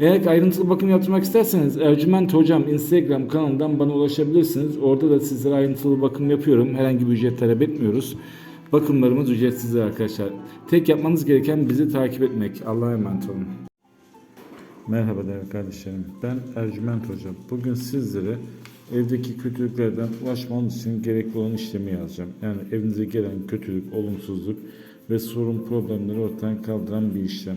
Eğer ayrıntılı bakım yaptırmak isterseniz Ercüment Hocam Instagram kanalından bana ulaşabilirsiniz. Orada da sizlere ayrıntılı bakım yapıyorum. Herhangi bir ücret talep etmiyoruz. Bakımlarımız ücretsizdir arkadaşlar. Tek yapmanız gereken bizi takip etmek. Allah'a emanet olun. Merhaba değerli kardeşlerim. Ben Ercüment Hocam. Bugün sizlere evdeki kötülüklerden ulaşmanız için gerekli olan işlemi yazacağım. Yani evinize gelen kötülük, olumsuzluk ve sorun problemleri ortadan kaldıran bir işlem.